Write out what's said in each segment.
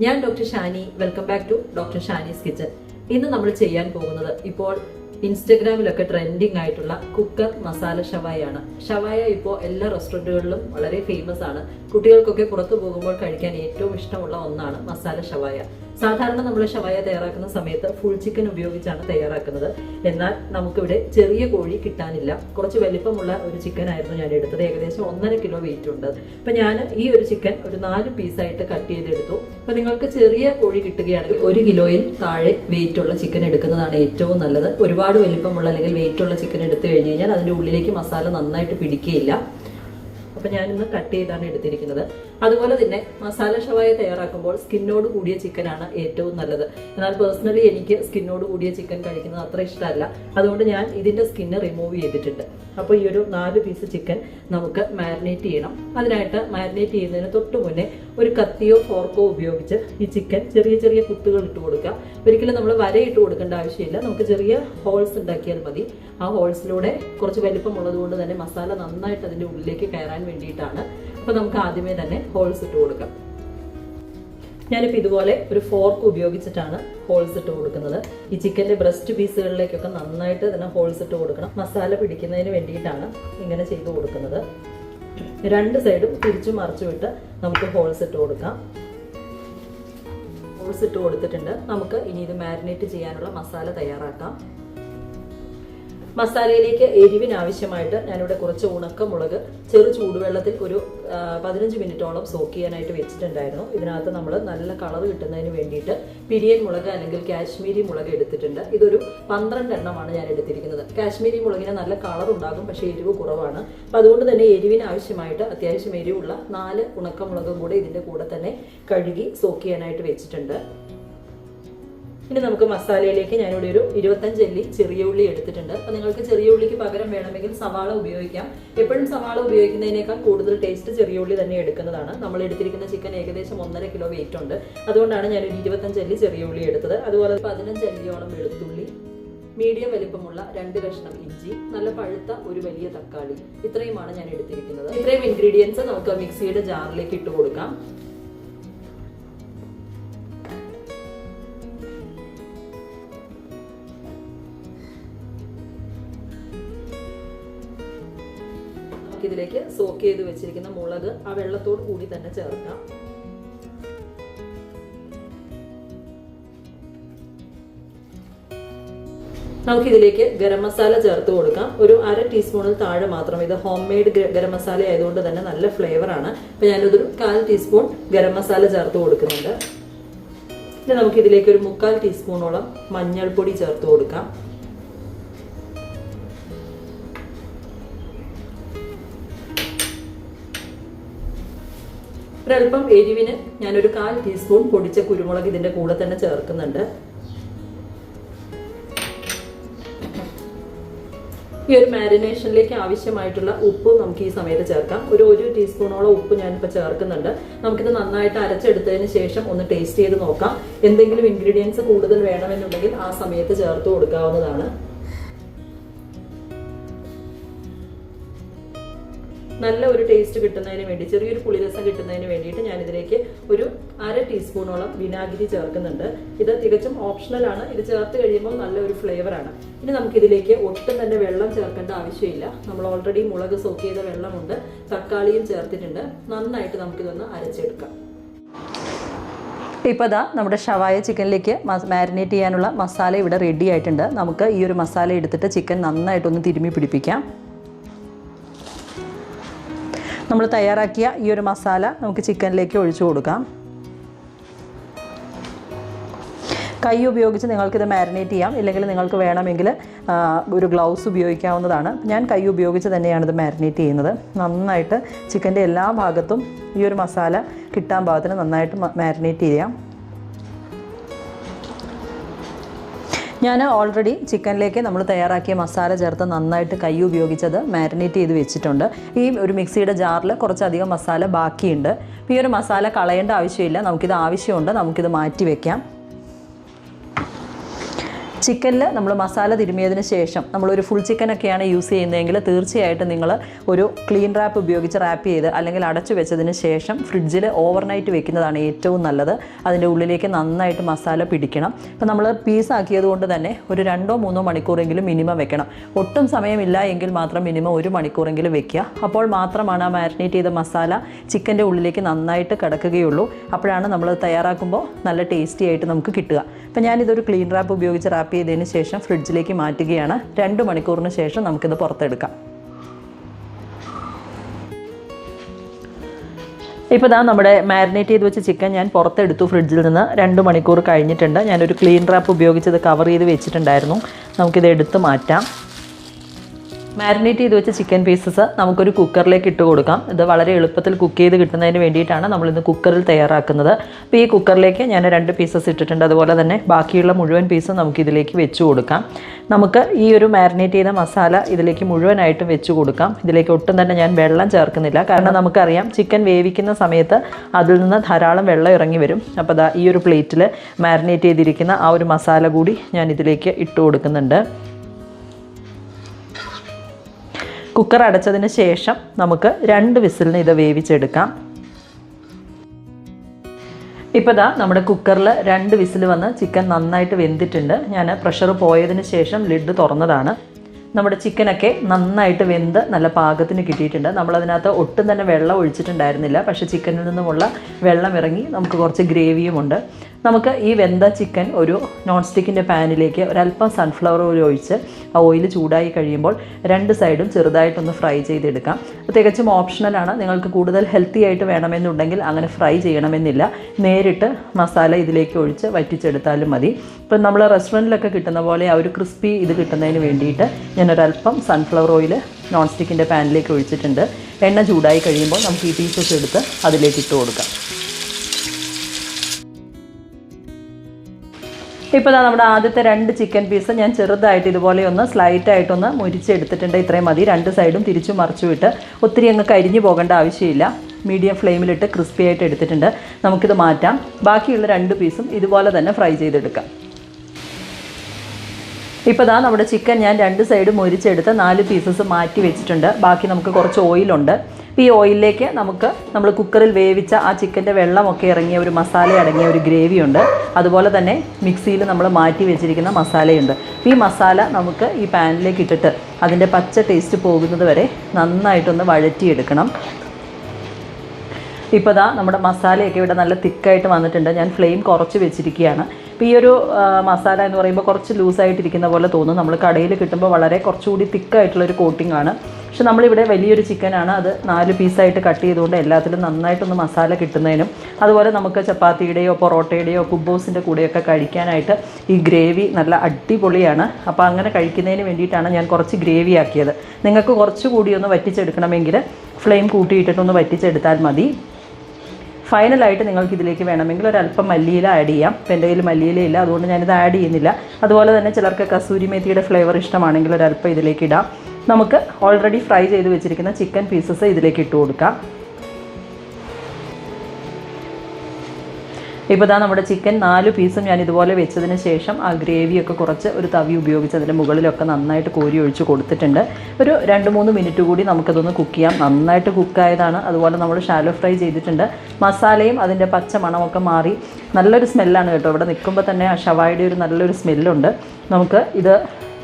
ഞാൻ doctor Shani. Welcome back to doctor Shani's kitchen. ഇന്ന് നമ്മൾ ചെയ്യാൻ പോകുന്നത് ഇപ്പോൾ ഇൻസ്റ്റഗ്രാമിലൊക്കെ ട്രെൻഡിങ് ആയിട്ടുള്ള കുക്കർ മസാല ഷവായാണ്. ഷവായ ഇപ്പോൾ എല്ലാ റെസ്റ്റോറന്റുകളിലും വളരെ ഫേമസ് ആണ്. കുട്ടികൾക്കൊക്കെ പുറത്തു പോകുമ്പോൾ കഴിക്കാൻ ഏറ്റവും ഇഷ്ടമുള്ള ഒന്നാണ് മസാല ഷവായ. സാധാരണ നമ്മൾ ഷവായ തയ്യാറാക്കുന്ന സമയത്ത് ഫുൾ ചിക്കൻ ഉപയോഗിച്ചാണ് തയ്യാറാക്കുന്നത്. എന്നാൽ നമുക്കിവിടെ ചെറിയ കോഴി കിട്ടാനില്ല. കുറച്ച് വലിപ്പമുള്ള ഒരു ചിക്കൻ ആയിരുന്നു ഞാൻ എടുത്തത്. ഏകദേശം ഒന്നര കിലോ വെയിറ്റ് ഉണ്ട്. അപ്പൊ ഞാൻ ഈ ഒരു ചിക്കൻ ഒരു നാല് പീസായിട്ട് കട്ട് ചെയ്തെടുത്തു. അപ്പൊ നിങ്ങൾക്ക് ചെറിയ കോഴി കിട്ടുകയാണെങ്കിൽ ഒരു കിലോയിൽ താഴെ വെയിറ്റ് ഉള്ള ചിക്കൻ എടുക്കുന്നതാണ് ഏറ്റവും നല്ലത്. ഒരുപാട് വലിപ്പമുള്ള അല്ലെങ്കിൽ വെയിറ്റ് ഉള്ള ചിക്കൻ എടുത്തു കഴിഞ്ഞ് കഴിഞ്ഞാൽ അതിന്റെ ഉള്ളിലേക്ക് മസാല നന്നായിട്ട് പിടിക്കുകയില്ല അപ്പം ഞാനിന്ന് കട്ട് ചെയ്താണ് എടുത്തിരിക്കുന്നത്. അതുപോലെ തന്നെ മസാല ഷവായ തയ്യാറാക്കുമ്പോൾ സ്കിന്നോട് കൂടിയ ചിക്കനാണ് ഏറ്റവും നല്ലത്. എന്നാൽ പേഴ്സണലി എനിക്ക് സ്കിന്നോട് കൂടിയ ചിക്കൻ കഴിക്കുന്നത് അത്ര ഇഷ്ടമല്ല. അതുകൊണ്ട് ഞാൻ ഇതിന്റെ സ്കിന്ന് റിമൂവ് ചെയ്തിട്ടുണ്ട്. അപ്പോൾ ഈ ഒരു നാല് പീസ് ചിക്കൻ നമുക്ക് മാരിനേറ്റ് ചെയ്യണം. അതിനായിട്ട് മാരിനേറ്റ് ചെയ്യുന്നതിന് തൊട്ട് മുന്നേ ഒരു കത്തിയോ ഫോർക്കോ ഉപയോഗിച്ച് ഈ ചിക്കൻ ചെറിയ ചെറിയ കുത്തുകൾ ഇട്ട് കൊടുക്കുക. ഒരിക്കലും നമ്മൾ വരയിട്ട് കൊടുക്കേണ്ട ആവശ്യമില്ല. നമുക്ക് ചെറിയ ഹോൾസ് ഉണ്ടാക്കിയാൽ മതി. ആ ഹോൾസിലൂടെ കുറച്ച് വലിപ്പമുള്ളത് കൊണ്ട് തന്നെ മസാല നന്നായിട്ട് അതിന്റെ ഉള്ളിലേക്ക് കയറാൻ വേണ്ടിയിട്ടാണ്. അപ്പോൾ നമുക്ക് ആദ്യമേ തന്നെ ഹോൾസ് ഇട്ട് കൊടുക്കാം. ഞാനിപ്പോൾ ഇതുപോലെ ഒരു ഫോർക്ക് ഉപയോഗിച്ചിട്ടാണ് ഹോൾസ് ഇട്ട് കൊടുക്കുന്നത്. ഈ ചിക്കന്റെ ബ്രസ്റ്റ് പീസുകളിലേക്കൊക്കെ നന്നായിട്ട് തന്നെ ഹോൾസ് ഇട്ട് കൊടുക്കണം. മസാല പിടിക്കുന്നതിന് വേണ്ടിയിട്ടാണ് ഇങ്ങനെ ചെയ്ത് കൊടുക്കുന്നത്. രണ്ട് സൈഡും തിരിച്ചു മറിച്ചു വിട്ട് നമുക്ക് ഹോൾസ് ഇട്ട് കൊടുക്കാം. ഹോൾസ് ഇട്ട് കൊടുത്തിട്ടുണ്ട്. നമുക്ക് ഇനി ഇത് മാരിനേറ്റ് ചെയ്യാനുള്ള മസാല തയ്യാറാക്കാം. മസാലയിലേക്ക് എരിവിന് ആവശ്യമായിട്ട് ഞാനിവിടെ കുറച്ച് ഉണക്കമുളക് ചെറു ചൂടുവെള്ളത്തിൽ ഒരു പതിനഞ്ച് മിനിറ്റോളം സോക്ക് ചെയ്യാനായിട്ട് വെച്ചിട്ടുണ്ടായിരുന്നു. ഇതിനകത്ത് നമ്മൾ നല്ല കളർ കിട്ടുന്നതിന് വേണ്ടിയിട്ട് പിരിയൻ മുളക് അല്ലെങ്കിൽ കാശ്മീരി മുളക് എടുത്തിട്ടുണ്ട്. ഇതൊരു പന്ത്രണ്ട് എണ്ണമാണ് ഞാൻ എടുത്തിരിക്കുന്നത്. കാശ്മീരി മുളകിന് നല്ല കളർ ഉണ്ടാകും പക്ഷേ എരിവ് കുറവാണ്. അപ്പം അതുകൊണ്ട് തന്നെ എരിവിന് ആവശ്യമായിട്ട് അത്യാവശ്യം എരിവുള്ള നാല് ഉണക്കമുളകും കൂടെ ഇതിന്റെ കൂടെ തന്നെ കഴുകി സോക്ക് ചെയ്യാനായിട്ട് വെച്ചിട്ടുണ്ട്. ഇനി നമുക്ക് മസാലയിലേക്ക് ഞാനിവിടെ ഒരു ഇരുപത്തഞ്ച് അല്ലി ചെറിയ ഉള്ളി എടുത്തിട്ടുണ്ട്. അപ്പോൾ നിങ്ങൾക്ക് ചെറിയ ഉള്ളിക്ക് പകരം വേണമെങ്കിൽ സവാള ഉപയോഗിക്കാം. എപ്പോഴും സവാള ഉപയോഗിക്കുന്നതിനേക്കാൾ കൂടുതൽ ടേസ്റ്റ് ചെറിയ ഉള്ളി തന്നെ എടുക്കുന്നതാണ്. നമ്മൾ എടുത്തിരിക്കുന്ന ചിക്കൻ ഏകദേശം ഒന്നര കിലോ വെയിറ്റ് ഉണ്ട്. അതുകൊണ്ടാണ് ഞാൻ ഒരു ഇരുപത്തഞ്ച് അല്ലി ചെറിയ ഉള്ളി എടുത്തത്. അതുപോലെ പതിനഞ്ച് അല്ലിയോളം വെളുത്തുള്ളി മീഡിയം വലിപ്പമുള്ള രണ്ട് കഷ്ണം ഇഞ്ചി നല്ല പഴുത്ത ഒരു വലിയ തക്കാളി. ഇത്രയുമാണ് ഞാൻ എടുത്തിരിക്കുന്നത്. ഇത്രയും ഇൻഗ്രീഡിയൻസ് നമുക്ക് മിക്സിയുടെ ജാറിലേക്ക് ഇട്ട് കൊടുക്കാം. ഇതിലേക്ക് സോക്ക് ചെയ്ത് വെച്ചിരിക്കുന്ന മുളക് ആ വെള്ളത്തോട് കൂടി തന്നെ ചേർക്കാം. നമുക്കിതിലേക്ക് ഗരം മസാല ചേർത്ത് കൊടുക്കാം. ഒരു അര ടീസ്പൂണിൽ താഴെ മാത്രം. ഇത് ഹോം മെയ്ഡ് ഗരം മസാല ആയതുകൊണ്ട് തന്നെ നല്ല ഫ്ലേവർ ആണ്. അപ്പൊ ഞാനിതൊരു കാൽ ടീസ്പൂൺ ഗരം മസാല ചേർത്ത് കൊടുക്കുന്നുണ്ട്. ഇനി നമുക്കിതിലേക്ക് ഒരു മുക്കാൽ ടീസ്പൂണോളം മഞ്ഞൾപ്പൊടി ചേർത്ത് കൊടുക്കാം. ഒരല്പം എരിവിന് ഞാനൊരു കാൽ ടീസ്പൂൺ പൊടിച്ച കുരുമുളക് ഇതിന്റെ കൂടെ തന്നെ ചേർക്കുന്നുണ്ട്. ഈ ഒരു മാരിനേഷനിലേക്ക് ആവശ്യമായിട്ടുള്ള ഉപ്പ് നമുക്ക് ഈ സമയത്ത് ചേർക്കാം. ഒരു ഒരു ടീസ്പൂണോളം ഉപ്പ് ഞാനിപ്പോൾ ചേർക്കുന്നുണ്ട്. നമുക്കിത് നന്നായിട്ട് അരച്ചെടുത്തതിന് ശേഷം ഒന്ന് ടേസ്റ്റ് ചെയ്ത് നോക്കാം. എന്തെങ്കിലും ഇൻഗ്രീഡിയൻസ് കൂടുതൽ വേണമെന്നുണ്ടെങ്കിൽ ആ സമയത്ത് ചേർത്ത് കൊടുക്കാവുന്നതാണ്. നല്ല ഒരു ടേസ്റ്റ് കിട്ടുന്നതിന് വേണ്ടി ചെറിയൊരു പുളിരസം കിട്ടുന്നതിന് വേണ്ടിയിട്ട് ഞാൻ ഇതിലേക്ക് ഒരു അര ടീസ്പൂണോളം വിനാഗിരി ചേർക്കുന്നുണ്ട്. ഇത് തികച്ചും ഓപ്ഷണലാണ് ഇത് ചേർത്ത് കഴിയുമ്പോൾ നല്ല ഒരു ഫ്ലേവർ ആണ്. ഇനി നമുക്ക് ഇതിലേക്ക് ഒട്ടും തന്നെ വെള്ളം ചേർക്കേണ്ട ആവശ്യമില്ല. നമ്മൾ ഓൾറെഡി മുളക് സോക്ക് ചെയ്ത വെള്ളമുണ്ട്. തക്കാളിയും ചേർത്തിട്ടുണ്ട്. നന്നായിട്ട് നമുക്കിതൊന്ന് അരച്ചെടുക്കാം. ഇപ്പോൾ ഇതാ നമ്മുടെ ഷവായ ചിക്കനിലേക്ക് മാരിനേറ്റ് ചെയ്യാനുള്ള മസാല ഇവിടെ റെഡി ആയിട്ടുണ്ട്. നമുക്ക് ഈ ഒരു മസാല എടുത്തിട്ട് ചിക്കൻ നന്നായിട്ടൊന്ന് തിരുമ്മി പിടിപ്പിക്കാം. നമ്മൾ തയ്യാറാക്കിയ ഈ ഒരു മസാല നമുക്ക് ചിക്കനിലേക്ക് ഒഴിച്ചു കൊടുക്കാം. കൈ ഉപയോഗിച്ച് നിങ്ങൾക്കിത് മാരിനേറ്റ് ചെയ്യാം. ഇല്ലെങ്കിൽ നിങ്ങൾക്ക് വേണമെങ്കിൽ ഒരു ഗ്ലൗസ് ഉപയോഗിക്കാവുന്നതാണ്. ഞാൻ കൈ ഉപയോഗിച്ച് തന്നെയാണ് ഇത് മാരിനേറ്റ് ചെയ്യുന്നത്. നന്നായിട്ട് ചിക്കന്റെ എല്ലാ ഭാഗത്തും ഈ ഒരു മസാല കിട്ടാൻ പാകത്തിന് നന്നായിട്ട് മാരിനേറ്റ് ചെയ്യാം. ഞാൻ ഓൾറെഡി ചിക്കനിലേക്ക് നമ്മൾ തയ്യാറാക്കിയ മസാല ചേർത്ത് നന്നായിട്ട് കൈ ഉപയോഗിച്ചത് മാരിനേറ്റ് ചെയ്ത് വെച്ചിട്ടുണ്ട്. ഈ ഒരു മിക്സിയുടെ ജാറിൽ കുറച്ചധികം മസാല ബാക്കിയുണ്ട്. ഈ ഒരു മസാല കളയേണ്ട ആവശ്യമില്ല. നമുക്കിത് ആവശ്യമുണ്ട്. നമുക്കിത് മാറ്റി വെക്കാം. ചിക്കനിൽ നമ്മൾ മസാല തിരുമിയതിന് ശേഷം നമ്മളൊരു ഫുൾ ചിക്കനൊക്കെയാണ് യൂസ് ചെയ്യുന്നതെങ്കിൽ തീർച്ചയായിട്ടും നിങ്ങൾ ഒരു ക്ലീൻ റാപ്പ് ഉപയോഗിച്ച് റാപ്പ് ചെയ്ത് അല്ലെങ്കിൽ അടച്ചു വെച്ചതിന് ശേഷം ഫ്രിഡ്ജിൽ ഓവർനൈറ്റ് വെക്കുന്നതാണ് ഏറ്റവും നല്ലത്. അതിന്റെ ഉള്ളിലേക്ക് നന്നായിട്ട് മസാല പിടിക്കണം. ഇപ്പം നമ്മൾ പീസാക്കിയത് കൊണ്ട് തന്നെ ഒരു രണ്ടോ മൂന്നോ മണിക്കൂറെങ്കിലും മിനിമം വെക്കണം. ഒട്ടും സമയമില്ല എങ്കിൽ മാത്രം മിനിമം ഒരു മണിക്കൂറെങ്കിലും വെക്കുക. അപ്പോൾ മാത്രമാണ് ആ മാരിനേറ്റ് ചെയ്ത മസാല ചിക്കന്റെ ഉള്ളിലേക്ക് നന്നായിട്ട് കിടക്കുകയുള്ളൂ. അപ്പോഴാണ് നമ്മൾ തയ്യാറാക്കുമ്പോൾ നല്ല ടേസ്റ്റി ആയിട്ട് നമുക്ക് കിട്ടുക. അപ്പം ഞാനിതൊരു ക്ലീൻ റാപ്പ് ഉപയോഗിച്ച് റാപ്പ് ചെയ്തതിന് ശേഷം ഫ്രിഡ്ജിലേക്ക് മാറ്റുകയാണ്. രണ്ട് മണിക്കൂറിന് ശേഷം നമുക്കിത് പുറത്തെടുക്കാം. ഇപ്പോൾ ഇതാ നമ്മുടെ മാരിനേറ്റ് ചെയ്ത് വെച്ച ചിക്കൻ ഞാൻ പുറത്തെടുത്തു ഫ്രിഡ്ജിൽ നിന്ന്. രണ്ട് മണിക്കൂർ കഴിഞ്ഞിട്ടുണ്ട്. ഞാനൊരു ക്ലീൻ റാപ്പ് ഉപയോഗിച്ച് ഇത് കവർ ചെയ്ത് വെച്ചിട്ടുണ്ടായിരുന്നു. നമുക്കിത് എടുത്ത് മാറ്റാം. മാരിനേറ്റ് ചെയ്ത് വെച്ച ചിക്കൻ പീസസ് നമുക്കൊരു കുക്കറിലേക്ക് ഇട്ട് കൊടുക്കാം. ഇത് വളരെ എളുപ്പത്തിൽ കുക്ക് ചെയ്ത് കിട്ടുന്നതിന് വേണ്ടിയിട്ടാണ് നമ്മളിന്ന് കുക്കറിൽ തയ്യാറാക്കുന്നത്. അപ്പോൾ ഈ കുക്കറിലേക്ക് ഞാൻ രണ്ട് പീസസ് ഇട്ടിട്ടുണ്ട്. അതുപോലെ തന്നെ ബാക്കിയുള്ള മുഴുവൻ പീസും നമുക്ക് ഇതിലേക്ക് വെച്ച് കൊടുക്കാം. നമുക്ക് ഈ ഒരു മാരിനേറ്റ് ചെയ്ത മസാല ഇതിലേക്ക് മുഴുവനായിട്ടും വെച്ച് കൊടുക്കാം. ഇതിലേക്ക് ഒട്ടും തന്നെ ഞാൻ വെള്ളം ചേർക്കുന്നില്ല. കാരണം നമുക്കറിയാം ചിക്കൻ വേവിക്കുന്ന സമയത്ത് അതിൽ നിന്ന് ധാരാളം വെള്ളം ഇറങ്ങി വരും. അപ്പോൾ ഈ ഒരു പ്ലേറ്റിൽ മാരിനേറ്റ് ചെയ്തിരിക്കുന്ന ആ ഒരു മസാല കൂടി ഞാൻ ഇതിലേക്ക് ഇട്ട് കൊടുക്കുന്നുണ്ട്. കുക്കർ അടച്ചതിന് ശേഷം നമുക്ക് രണ്ട് വിസിലിന് ഇത് വേവിച്ചെടുക്കാം. ഇപ്പോൾ ദാ നമ്മുടെ കുക്കറിൽ രണ്ട് വിസിൽ വന്ന് ചിക്കൻ നന്നായിട്ട് വെന്തിട്ടുണ്ട്. ഞാൻ പ്രഷർ പോയതിന് ശേഷം ലിഡ് തുറന്നതാണ്. നമ്മുടെ ചിക്കനൊക്കെ നന്നായിട്ട് വെന്ത് നല്ല പാകത്തിന് കിട്ടിയിട്ടുണ്ട്. നമ്മളതിനകത്ത് ഒട്ടും തന്നെ വെള്ളം ഒഴിച്ചിട്ടുണ്ടായിരുന്നില്ല. പക്ഷേ ചിക്കനിൽ നിന്നുമുള്ള വെള്ളം ഇറങ്ങി നമുക്ക് കുറച്ച് ഗ്രേവിയുമുണ്ട്. നമുക്ക് ഈ വെന്ത ചിക്കൻ ഒരു നോൺ സ്റ്റിക്കിന്റെ പാനിലേക്ക് ഒരല്പം സൺഫ്ലവർ ഓയിൽ ഒഴിച്ച് ആ ഓയിൽ ചൂടായി കഴിയുമ്പോൾ രണ്ട് സൈഡും ചെറുതായിട്ടൊന്ന് ഫ്രൈ ചെയ്തെടുക്കാം. തികച്ചും ഓപ്ഷണലാണ് നിങ്ങൾക്ക് കൂടുതൽ ഹെൽത്തി ആയിട്ട് വേണമെന്നുണ്ടെങ്കിൽ അങ്ങനെ ഫ്രൈ ചെയ്യണമെന്നില്ല. നേരിട്ട് മസാല ഇതിലേക്ക് ഒഴിച്ച് വറ്റിച്ചെടുത്താലും മതി. ഇപ്പം നമ്മൾ റെസ്റ്റോറന്റിലൊക്കെ കിട്ടുന്ന പോലെ ആ ഒരു ക്രിസ്പി ഇത് കിട്ടുന്നതിന് വേണ്ടിയിട്ട് ഞാനൊരല്പം സൺഫ്ലവർ ഓയിൽ നോൺ സ്റ്റിക്കിന്റെ പാനിലേക്ക് ഒഴിച്ചിട്ടുണ്ട്. എണ്ണ ചൂടായി കഴിയുമ്പോൾ നമുക്ക് ഈ പീസസ് എടുത്ത് അതിലേക്ക് ഇട്ട് കൊടുക്കാം. ഇപ്പോൾ ഇതാ നമ്മുടെ ആദ്യത്തെ രണ്ട് ചിക്കൻ പീസ് ഞാൻ ചെറുതായിട്ട് ഇതുപോലെ ഒന്ന് സ്ലൈറ്റ് ആയിട്ടൊന്ന് മുരിച്ചെടുത്തിട്ടുണ്ട്. ഇത്രയും മതി. രണ്ട് സൈഡും തിരിച്ചു മറിച്ചു വിട്ട് ഒത്തിരി അങ്ങ് കരിഞ്ഞു പോകേണ്ട ആവശ്യമില്ല. മീഡിയം ഫ്ലെയിമിലിട്ട് ക്രിസ്പി ആയിട്ട് എടുത്തിട്ടുണ്ട്. നമുക്കിത് മാറ്റാം. ബാക്കിയുള്ള രണ്ട് പീസും ഇതുപോലെ തന്നെ ഫ്രൈ ചെയ്തെടുക്കാം. ഇപ്പോൾ ഇതാ നമ്മുടെ ചിക്കൻ ഞാൻ രണ്ട് സൈഡും മുരിച്ചെടുത്ത് നാല് പീസസ് മാറ്റി വെച്ചിട്ടുണ്ട്. ബാക്കി നമുക്ക് കുറച്ച് ഓയിലുണ്ട് ഈ ഓയിലിലേക്ക് നമുക്ക് നമ്മൾ കുക്കറിൽ വേവിച്ച ആ ചിക്കന്റെ വെള്ളമൊക്കെ ഇറങ്ങിയ ഒരു മസാല അടങ്ങിയ ഒരു ഗ്രേവിയുണ്ട്. അതുപോലെ തന്നെ മിക്സിയിൽ നമ്മൾ മാറ്റി വെച്ചിരിക്കുന്ന മസാലയുണ്ട്. ഈ മസാല നമുക്ക് ഈ പാനിലേക്ക് ഇട്ടിട്ട് അതിന്റെ പച്ച ടേസ്റ്റ് പോകുന്നത് വരെ നന്നായിട്ടൊന്ന് വഴറ്റിയെടുക്കണം. ഇപ്പോൾ ദാ നമ്മുടെ മസാലയൊക്കെ ഇവിടെ നല്ല തിക്കായിട്ട് വന്നിട്ടുണ്ട്. ഞാൻ ഫ്ലെയിം കുറച്ച് വെച്ചിരിക്കുകയാണ്. ഇപ്പോൾ ഈ ഒരു മസാല എന്ന് പറയുമ്പോൾ കുറച്ച് ലൂസായിട്ടിരിക്കുന്ന പോലെ തോന്നും. നമ്മൾ കടയിൽ കിട്ടുമ്പോൾ വളരെ കുറച്ചുകൂടി തിക്കായിട്ടുള്ളൊരു കോട്ടിംഗ് ആണ്. പക്ഷെ നമ്മളിവിടെ വലിയൊരു ചിക്കനാണ്. അത് നാല് പീസായിട്ട് കട്ട് ചെയ്തുകൊണ്ട് എല്ലാത്തിലും നന്നായിട്ടൊന്ന് മസാല കിട്ടുന്നതിനും അതുപോലെ നമുക്ക് ചപ്പാത്തിയുടെയോ പൊറോട്ടയുടെയോ കുബോസിന്റെ കൂടെയൊക്കെ കഴിക്കാനായിട്ട് ഈ ഗ്രേവി നല്ല അടിപൊളിയാണ്. അപ്പോൾ അങ്ങനെ കഴിക്കുന്നതിന് വേണ്ടിയിട്ടാണ് ഞാൻ കുറച്ച് ഗ്രേവി ആക്കിയത്. നിങ്ങൾക്ക് കുറച്ചുകൂടി ഒന്ന് വറ്റിച്ചെടുക്കണമെങ്കിൽ ഫ്ലെയിം കൂട്ടിയിട്ടിട്ടൊന്ന് വറ്റിച്ചെടുത്താൽ മതി. ഫൈനലായിട്ട് നിങ്ങൾക്ക് ഇതിലേക്ക് വേണമെങ്കിൽ ഒരല്പം മല്ലിയില ആഡ് ചെയ്യാം. ഇപ്പം എന്റെ കയ്യിൽ മല്ലിയില ഇല്ല അതുകൊണ്ട് ഞാനിത് ആഡ് ചെയ്യുന്നില്ല. അതുപോലെ തന്നെ ചിലർക്ക് കസൂരി മേത്തിയുടെ ഫ്ലേവർ ഇഷ്ടമാണെങ്കിൽ ഒരല്പം ഇതിലേക്ക് ഇടാം. നമുക്ക് ഓൾറെഡി ഫ്രൈ ചെയ്ത് വെച്ചിരിക്കുന്ന ചിക്കൻ പീസസ് ഇതിലേക്ക് ഇട്ട് കൊടുക്കാം. ഇപ്പോൾ ഇതാ നമ്മുടെ ചിക്കൻ നാല് പീസും ഞാൻ ഇതുപോലെ വെച്ചതിന് ശേഷം ആ ഗ്രേവിയൊക്കെ കുറച്ച് ഒരു തവി ഉപയോഗിച്ച് അതിന്റെ മുകളിലൊക്കെ നന്നായിട്ട് കോരി ഒഴിച്ച് കൊടുത്തിട്ടുണ്ട്. ഒരു രണ്ട് മൂന്ന് മിനിറ്റ് കൂടി നമുക്കതൊന്ന് കുക്ക് ചെയ്യാം. നന്നായിട്ട് കുക്കായതാണ് അതുപോലെ നമ്മൾ ഷാലോ ഫ്രൈ ചെയ്തിട്ടുണ്ട്. മസാലയും അതിന്റെ പച്ച മണമൊക്കെ മാറി. നല്ലൊരു സ്മെല്ലാണ് കേട്ടോ. ഇവിടെ നിൽക്കുമ്പോൾ തന്നെ ആ ഷവായുടെ ഒരു നല്ലൊരു സ്മെല്ലുണ്ട് നമുക്ക് ഇത്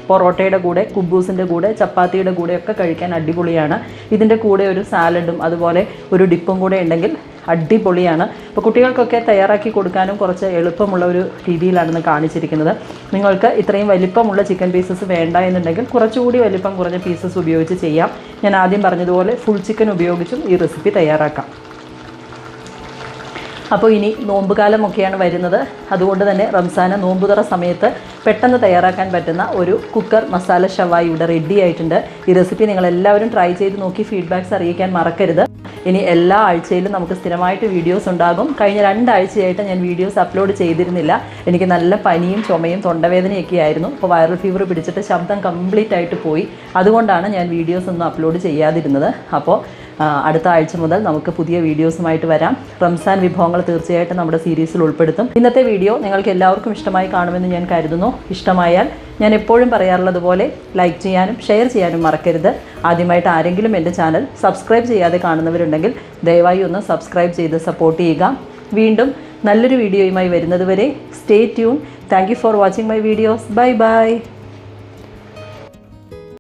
പൊറോട്ടയുടെ കൂടെ കുബൂസിന്റെ കൂടെ ചപ്പാത്തിയുടെ കൂടെയൊക്കെ കഴിക്കാൻ അടിപൊളിയാണ്. ഇതിന്റെ കൂടെ ഒരു സാലഡും അതുപോലെ ഒരു ഡിപ്പും കൂടെ ഉണ്ടെങ്കിൽ അടിപൊളിയാണ്. അപ്പോൾ കുട്ടികൾക്കൊക്കെ തയ്യാറാക്കി കൊടുക്കാനും കുറച്ച് എളുപ്പമുള്ള ഒരു രീതിയിലാണെന്ന് കാണിച്ചിരിക്കുന്നത്. നിങ്ങൾക്ക് ഇത്രയും വലിപ്പമുള്ള ചിക്കൻ പീസസ് വേണ്ട എന്നുണ്ടെങ്കിൽ കുറച്ചുകൂടി വലിപ്പം കുറഞ്ഞ പീസസ് ഉപയോഗിച്ച് ചെയ്യാം. ഞാൻ ആദ്യം പറഞ്ഞതുപോലെ ഫുൾ ചിക്കൻ ഉപയോഗിച്ചും ഈ റെസിപ്പി തയ്യാറാക്കാം. അപ്പോൾ ഇനി നോമ്പുകാലമൊക്കെയാണ് വരുന്നത്. അതുകൊണ്ട് തന്നെ റംസാന നോമ്പുതറ സമയത്ത് പെട്ടെന്ന് തയ്യാറാക്കാൻ പറ്റുന്ന ഒരു കുക്കർ മസാല ഷവായി ഇവിടെ റെഡി ആയിട്ടുണ്ട്. ഈ റെസിപ്പി നിങ്ങൾ എല്ലാവരും ട്രൈ ചെയ്ത് നോക്കി ഫീഡ്ബാക്ക്സ് അറിയിക്കാൻ മറക്കരുത്. ഇനി എല്ലാ ആഴ്ചയിലും നമുക്ക് സ്ഥിരമായിട്ട് വീഡിയോസ് ഉണ്ടാകും. കഴിഞ്ഞ രണ്ടാഴ്ചയായിട്ട് ഞാൻ വീഡിയോസ് അപ്ലോഡ് ചെയ്തിരുന്നില്ല. എനിക്ക് നല്ല പനിയും ചുമയും തൊണ്ടവേദനയൊക്കെ ആയിരുന്നു. അപ്പോൾ വൈറൽ ഫീവർ പിടിച്ചിട്ട് ശബ്ദം കംപ്ലീറ്റ് ആയിട്ട് പോയി. അതുകൊണ്ടാണ് ഞാൻ വീഡിയോസ് ഒന്നും അപ്ലോഡ് ചെയ്യാതിരുന്നത്. അപ്പോൾ അടുത്ത ആഴ്ച മുതൽ നമുക്ക് പുതിയ വീഡിയോസുമായിട്ട് വരാം. റംസാൻ വിഭവങ്ങൾ തീർച്ചയായിട്ടും നമ്മുടെ സീരീസിൽ ഉൾപ്പെടുത്തും. ഇന്നത്തെ വീഡിയോ നിങ്ങൾക്ക് എല്ലാവർക്കും ഇഷ്ടമായി കാണുമെന്ന് ഞാൻ കരുതുന്നു. ഇഷ്ടമായാൽ ഞാൻ എപ്പോഴും പറയാറുള്ളതുപോലെ ലൈക്ക് ചെയ്യാനും ഷെയർ ചെയ്യാനും മറക്കരുത്. ആദ്യമായിട്ട് ആരെങ്കിലും എന്റെ ചാനൽ സബ്സ്ക്രൈബ് ചെയ്യാതെ കാണുന്നവരുണ്ടെങ്കിൽ ദയവായി ഒന്ന് സബ്സ്ക്രൈബ് ചെയ്ത് സപ്പോർട്ട് ചെയ്യുക. വീണ്ടും നല്ലൊരു വീഡിയോയുമായി വരുന്നതുവരെ stay tune. Thank you for watching my videos. Bye bye.